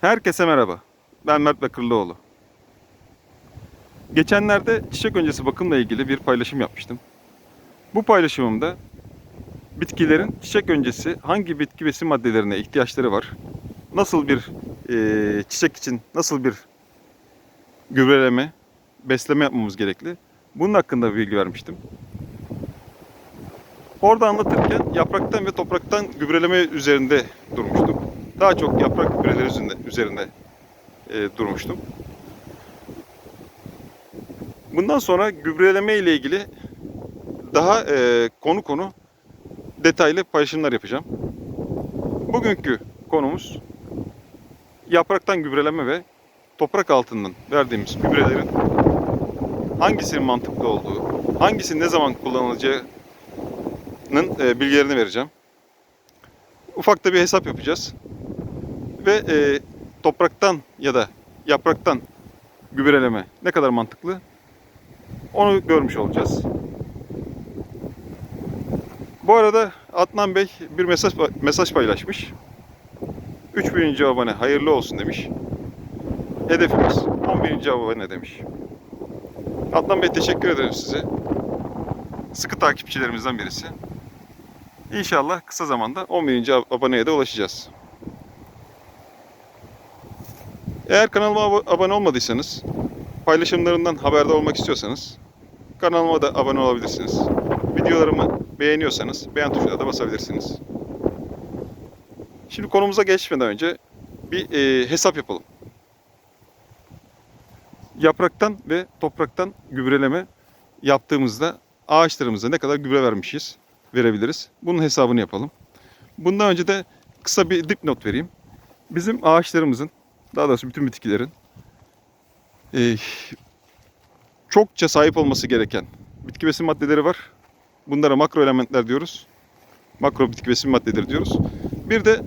Herkese merhaba. Ben Mert Bakırlıoğlu. Geçenlerde çiçek öncesi bakımla ilgili bir paylaşım yapmıştım. Bu paylaşımımda bitkilerin çiçek öncesi hangi bitki besin maddelerine ihtiyaçları var, nasıl bir eee, çiçek için nasıl bir gübreleme, besleme yapmamız gerekli, bunun hakkında bilgi vermiştim. Orada anlatırken yapraktan ve topraktan gübreleme üzerinde durmuştum. Daha çok yaprak gübreleri üzerinde, üzerinde e, durmuştum. Bundan sonra gübreleme ile ilgili daha e, konu konu detaylı paylaşımlar yapacağım. Bugünkü konumuz yapraktan gübreleme ve toprak altından verdiğimiz gübrelerin hangisinin mantıklı olduğu, hangisinin ne zaman kullanılacağının e, bilgilerini vereceğim. Ufak da bir hesap yapacağız ve e, topraktan ya da yapraktan gübreleme ne kadar mantıklı onu görmüş olacağız. Bu arada Adnan Bey bir mesaj mesaj paylaşmış. 3000. abone hayırlı olsun demiş. Hedefimiz 10.000. abone demiş. Adnan Bey teşekkür ederim size. Sıkı takipçilerimizden birisi. İnşallah kısa zamanda 10.000. aboneye de ulaşacağız. Eğer kanalıma abo- abone olmadıysanız, paylaşımlarından haberdar olmak istiyorsanız kanalıma da abone olabilirsiniz. Videolarımı beğeniyorsanız beğen tuşuna da basabilirsiniz. Şimdi konumuza geçmeden önce bir e, hesap yapalım. Yapraktan ve topraktan gübreleme yaptığımızda ağaçlarımıza ne kadar gübre vermişiz verebiliriz. Bunun hesabını yapalım. Bundan önce de kısa bir dipnot vereyim. Bizim ağaçlarımızın daha doğrusu bütün bitkilerin eee, çokça sahip olması gereken bitki besin maddeleri var. Bunlara makro elementler diyoruz. Makro bitki besin maddeleri diyoruz. Bir de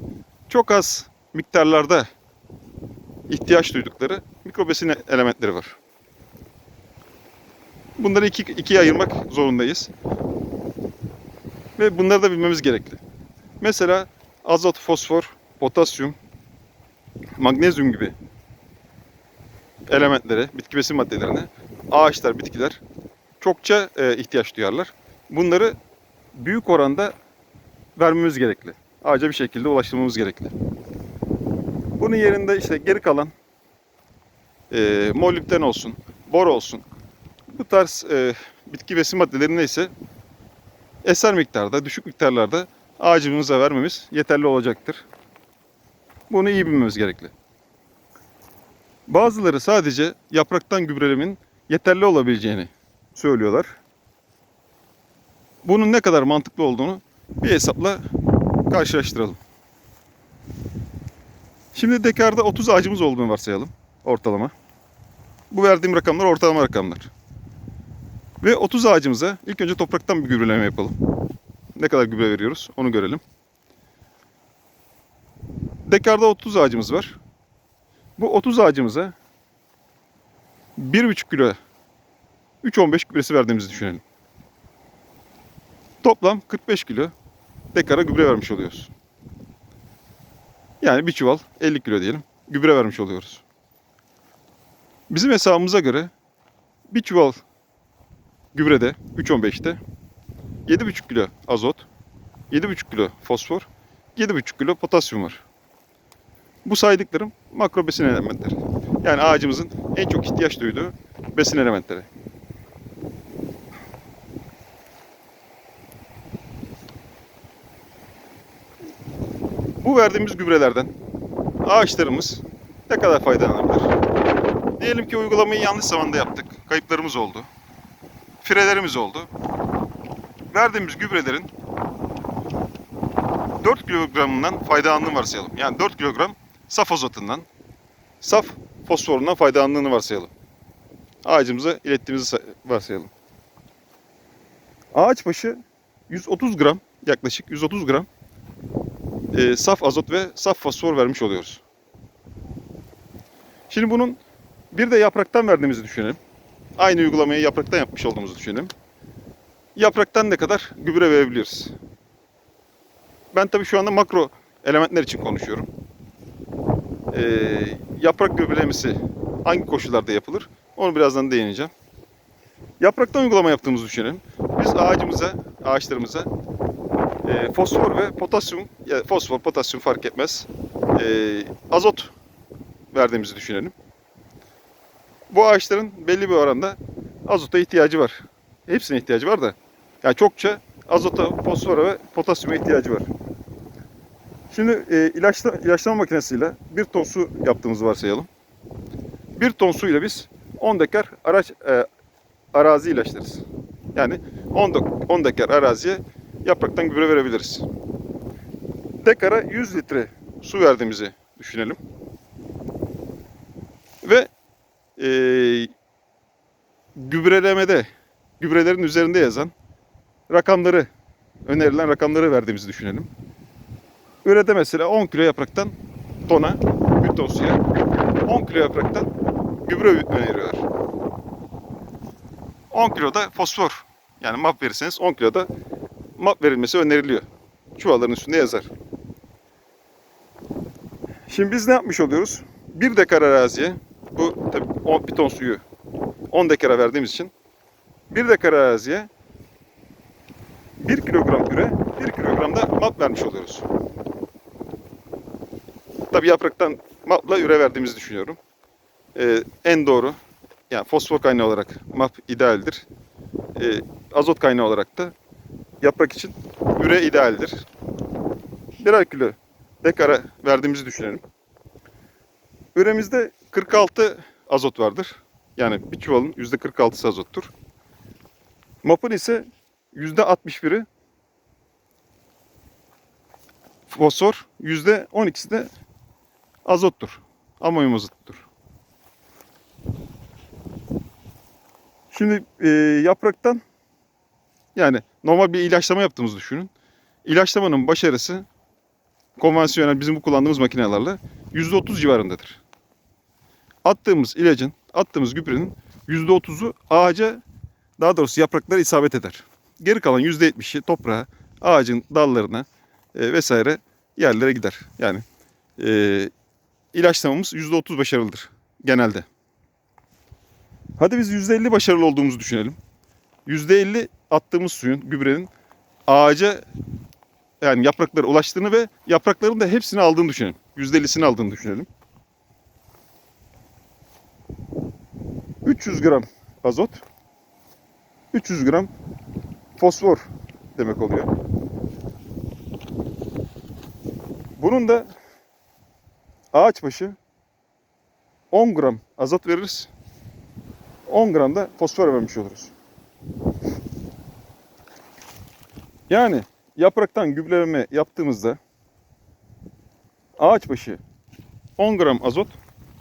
çok az miktarlarda ihtiyaç duydukları mikro besin elementleri var. Bunları iki, ikiye ayırmak zorundayız. Ve bunları da bilmemiz gerekli. Mesela azot, fosfor, potasyum, magnezyum gibi elementlere, bitki besin maddelerine ağaçlar, bitkiler çokça e, ihtiyaç duyarlar. Bunları büyük oranda vermemiz gerekli. Ağaca bir şekilde ulaştırmamız gerekli. Bunun yerinde işte geri kalan e, molibden olsun, bor olsun bu tarz e, bitki besin maddeleri neyse eser miktarda, düşük miktarlarda ağacımıza vermemiz yeterli olacaktır. Bunu iyi bilmemiz gerekli. Bazıları sadece yapraktan gübrelemin yeterli olabileceğini söylüyorlar. Bunun ne kadar mantıklı olduğunu bir hesapla karşılaştıralım. Şimdi dekarda 30 ağacımız olduğunu varsayalım ortalama. Bu verdiğim rakamlar ortalama rakamlar. Ve 30 ağacımıza ilk önce topraktan bir gübreleme yapalım. Ne kadar gübre veriyoruz onu görelim. Dekarda 30 ağacımız var. Bu 30 ağacımıza 1,5 kilo 3-15 gübresi verdiğimizi düşünelim. Toplam 45 kilo dekara gübre vermiş oluyoruz. Yani bir çuval 50 kilo diyelim gübre vermiş oluyoruz. Bizim hesabımıza göre bir çuval gübrede 3.15'te 7,5 kilo azot, 7,5 kilo fosfor, 7,5 kilo potasyum var. Bu saydıklarım makro besin elementleri. Yani ağacımızın en çok ihtiyaç duyduğu besin elementleri. Bu verdiğimiz gübrelerden ağaçlarımız ne kadar faydalanabilir? Diyelim ki uygulamayı yanlış zamanda yaptık. Kayıplarımız oldu. Firelerimiz oldu. Verdiğimiz gübrelerin 4 kilogramından faydalandığını varsayalım. Yani 4 kilogram saf azotundan, saf fosforundan faydalandığını varsayalım. Ağacımıza ilettiğimizi say- varsayalım. Ağaç başı 130 gram, yaklaşık 130 gram e, saf azot ve saf fosfor vermiş oluyoruz. Şimdi bunun bir de yapraktan verdiğimizi düşünelim. Aynı uygulamayı yapraktan yapmış olduğumuzu düşünelim. Yapraktan ne kadar gübre verebiliyoruz? Ben tabii şu anda makro elementler için konuşuyorum. E, yaprak gübrelemesi hangi koşullarda yapılır? Onu birazdan değineceğim. Yapraktan uygulama yaptığımızı düşünelim. Biz ağacımıza, ağaçlarımıza e, fosfor ve potasyum, ya fosfor, potasyum fark etmez. E, azot verdiğimizi düşünelim. Bu ağaçların belli bir oranda azota ihtiyacı var. Hepsine ihtiyacı var da. Yani çokça azota, fosfora ve potasyuma ihtiyacı var. Şimdi e, ilaçla, ilaçlama makinesiyle bir ton su yaptığımızı varsayalım. Bir ton suyla biz 10 dekar araç e, arazi ilaçlarız. Yani 10, dek- 10 dekar araziye yapraktan gübre verebiliriz. Dekara 100 litre su verdiğimizi düşünelim. Ve e, gübrelemede, gübrelerin üzerinde yazan rakamları, önerilen rakamları verdiğimizi düşünelim. Ürede mesela 10 kilo yapraktan tona, bir ton suya 10 kilo yapraktan gübre öneriyorlar. 10 kilo da fosfor. Yani map verirseniz 10 kilo da map verilmesi öneriliyor. Çuvalların üstünde yazar. Şimdi biz ne yapmış oluyoruz? 1 dekar araziye, bu tabii 10 bir ton suyu 10 dekara verdiğimiz için 1 dekar araziye 1 kilogram gübre, 1 kilogram da map vermiş oluyoruz. Tabii yapraktan mapla üre verdiğimizi düşünüyorum. Ee, en doğru, yani fosfor kaynağı olarak map idealdir. Ee, azot kaynağı olarak da yaprak için üre idealdir. Birer kilo dekara verdiğimizi düşünelim. Üremizde 46 azot vardır. Yani bir çuvalın %46'sı azottur. MAP'ın ise %61'i fosfor, %12'si de azottur. Amonyum azottur. Şimdi e, yapraktan yani normal bir ilaçlama yaptığımızı düşünün. İlaçlamanın başarısı konvansiyonel bizim bu kullandığımız makinelerle %30 civarındadır. Attığımız ilacın, attığımız gübrenin %30'u ağaca daha doğrusu yapraklara isabet eder. Geri kalan %70'i toprağa, ağacın dallarına e, vesaire yerlere gider. Yani e, ilaçlamamız %30 başarılıdır genelde. Hadi biz %50 başarılı olduğumuzu düşünelim. %50 attığımız suyun, gübrenin ağaca yani yapraklara ulaştığını ve yaprakların da hepsini aldığını düşünelim. %50'sini aldığını düşünelim. 300 gram azot, 300 gram fosfor demek oluyor. Bunun da ağaç başı 10 gram azot veririz. 10 gram da fosfor vermiş oluruz. Yani yapraktan gübreleme yaptığımızda ağaç başı 10 gram azot,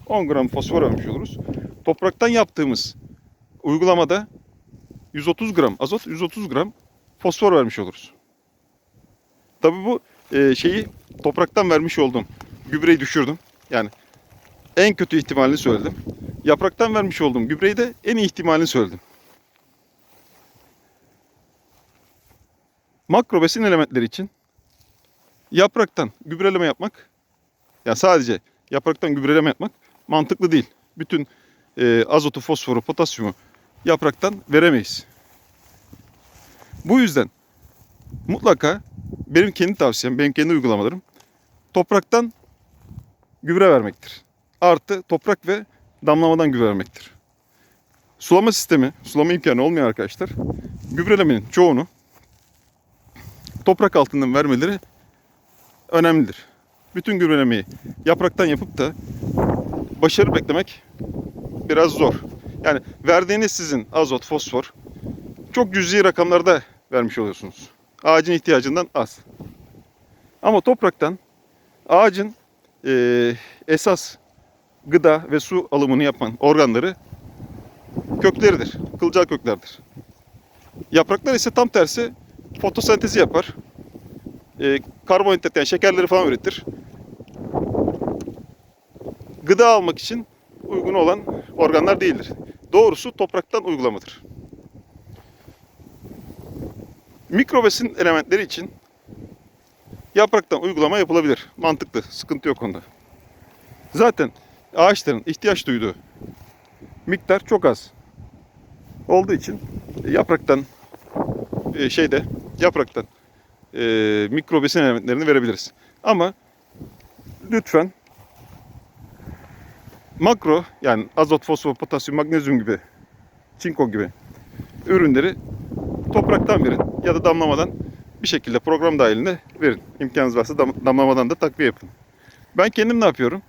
10 gram fosfor vermiş oluruz. Topraktan yaptığımız uygulamada 130 gram azot, 130 gram fosfor vermiş oluruz. Tabi bu e, şeyi topraktan vermiş olduğum gübreyi düşürdüm. Yani en kötü ihtimalini söyledim. Yapraktan vermiş olduğum gübreyi de en iyi ihtimalini söyledim. Makro besin elementleri için yapraktan gübreleme yapmak, yani sadece yapraktan gübreleme yapmak mantıklı değil. Bütün e, azotu, fosforu, potasyumu yapraktan veremeyiz. Bu yüzden mutlaka benim kendi tavsiyem, benim kendi uygulamalarım topraktan gübre vermektir. Artı toprak ve damlamadan gübre vermektir. Sulama sistemi, sulama imkanı olmayan arkadaşlar gübrelemenin çoğunu toprak altından vermeleri önemlidir. Bütün gübrelemeyi yapraktan yapıp da başarı beklemek biraz zor. Yani verdiğiniz sizin azot, fosfor çok cüzi rakamlarda vermiş oluyorsunuz. Ağacın ihtiyacından az. Ama topraktan ağacın eee, esas gıda ve su alımını yapan organları kökleridir. Kılcal köklerdir. Yapraklar ise tam tersi fotosentezi yapar. E, karbonhidrat yani şekerleri falan üretir. Gıda almak için uygun olan organlar değildir. Doğrusu topraktan uygulamadır. Mikrobesin elementleri için yapraktan uygulama yapılabilir. Mantıklı. Sıkıntı yok onda. Zaten ağaçların ihtiyaç duyduğu miktar çok az. Olduğu için yapraktan e, şeyde yapraktan e, mikro besin elementlerini verebiliriz. Ama lütfen makro yani azot, fosfor, potasyum, magnezyum gibi, çinko gibi ürünleri topraktan verin ya da damlamadan bir şekilde program dahilinde verin. İmkanınız varsa dam- damlamadan da takviye yapın. Ben kendim ne yapıyorum?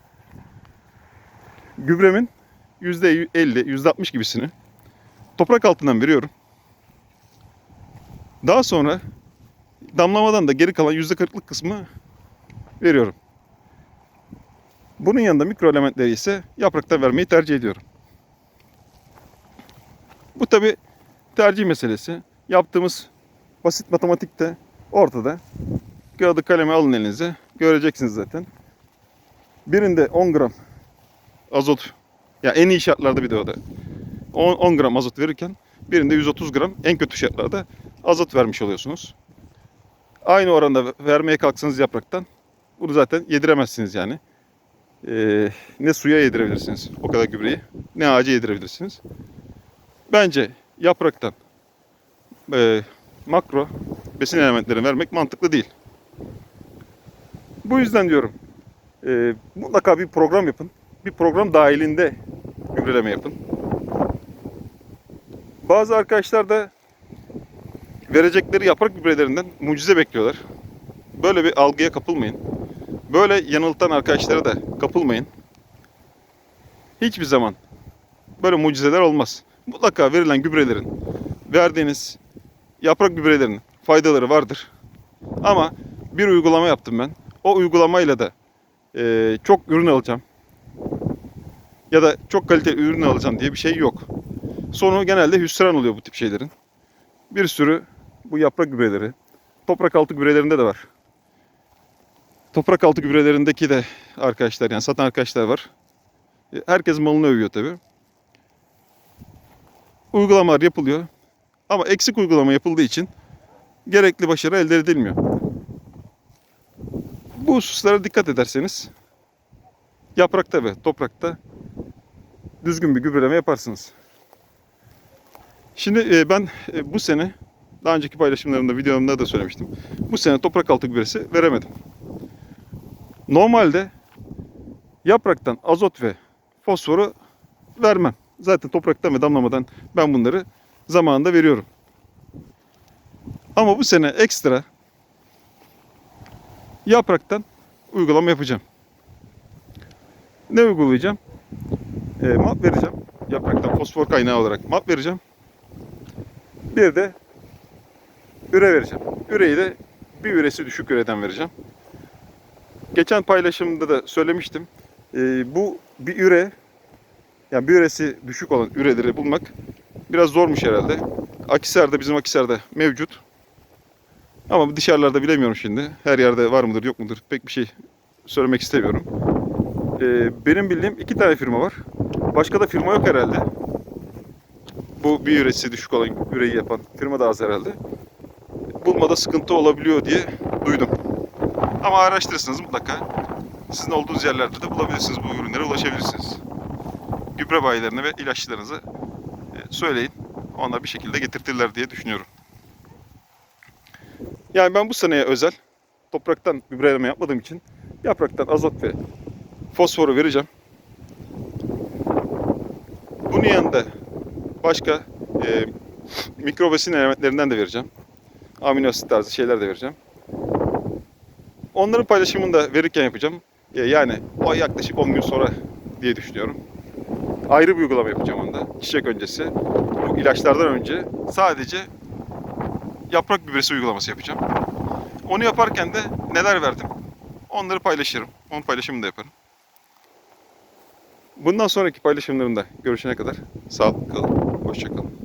Gübremin %50, %60 gibisini toprak altından veriyorum. Daha sonra damlamadan da geri kalan %40'lık kısmı veriyorum. Bunun yanında mikro elementleri ise yapraktan vermeyi tercih ediyorum. Bu tabi tercih meselesi. Yaptığımız basit matematikte ortada. Kağıdı kalemi alın elinize. Göreceksiniz zaten. Birinde 10 gram azot ya en iyi şartlarda bir de o da 10, 10 gram azot verirken birinde 130 gram en kötü şartlarda azot vermiş oluyorsunuz. Aynı oranda vermeye kalksanız yapraktan bunu zaten yediremezsiniz yani. Ee, ne suya yedirebilirsiniz o kadar gübreyi ne ağaca yedirebilirsiniz. Bence yapraktan e, makro besin elementlerini vermek mantıklı değil. Bu yüzden diyorum e, mutlaka bir program yapın. Bir program dahilinde gübreleme yapın. Bazı arkadaşlar da verecekleri yaprak gübrelerinden mucize bekliyorlar. Böyle bir algıya kapılmayın. Böyle yanıltan arkadaşlara da kapılmayın. Hiçbir zaman böyle mucizeler olmaz. Mutlaka verilen gübrelerin, verdiğiniz yaprak gübrelerinin faydaları vardır. Ama bir uygulama yaptım ben. O uygulamayla da eee, çok ürün alacağım. Ya da çok kaliteli ürün alacağım diye bir şey yok. Sonu genelde hüsran oluyor bu tip şeylerin. Bir sürü bu yaprak gübreleri, toprak altı gübrelerinde de var. Toprak altı gübrelerindeki de arkadaşlar yani satan arkadaşlar var. E, Herkes malını övüyor tabi. Uygulamalar yapılıyor. Ama eksik uygulama yapıldığı için gerekli başarı elde edilmiyor. Bu hususlara dikkat ederseniz yaprakta ve toprakta düzgün bir gübreleme yaparsınız. Şimdi e, ben e, bu sene daha önceki paylaşımlarımda, videomda da söylemiştim. Bu sene toprak altı gübresi veremedim. Normalde yapraktan azot ve fosforu vermem. Zaten topraktan ve damlamadan ben bunları zamanında veriyorum. Ama bu sene ekstra yapraktan uygulama yapacağım. Ne uygulayacağım? E, map vereceğim. Yapraktan fosfor kaynağı olarak map vereceğim. Bir de üre vereceğim. Üreyi de bir üresi düşük üreden vereceğim. Geçen paylaşımda da söylemiştim. Ee, bu bir üre, yani bir üresi düşük olan üreleri bulmak biraz zormuş herhalde. Akisar'da bizim Akisar'da mevcut. Ama dışarılarda bilemiyorum şimdi. Her yerde var mıdır yok mudur pek bir şey söylemek istemiyorum. Ee, benim bildiğim iki tane firma var. Başka da firma yok herhalde. Bu bir üresi düşük olan üreyi yapan firma da az herhalde. Bulmada sıkıntı olabiliyor diye duydum. Ama araştırırsanız mutlaka sizin olduğunuz yerlerde de bulabilirsiniz bu ürünlere ulaşabilirsiniz. Gübre bayilerine ve ilaççılarınıza söyleyin. Onlar bir şekilde getirtirler diye düşünüyorum. Yani ben bu seneye özel topraktan gübreleme yapmadığım için yapraktan azot ve fosforu vereceğim. Bunun yanında başka e, mikro elementlerinden de vereceğim. Amino asit tarzı şeyler de vereceğim. Onların paylaşımını da verirken yapacağım. E, Yani o yaklaşık 10 gün sonra diye düşünüyorum. Ayrı bir uygulama yapacağım onda. Çiçek öncesi. Bu ilaçlardan önce sadece yaprak gübresi uygulaması yapacağım. Onu yaparken de neler verdim? Onları paylaşırım. Onun paylaşımını da yaparım. Bundan sonraki paylaşımlarımda görüşene kadar sağlıklı kalın. Hoşçakalın.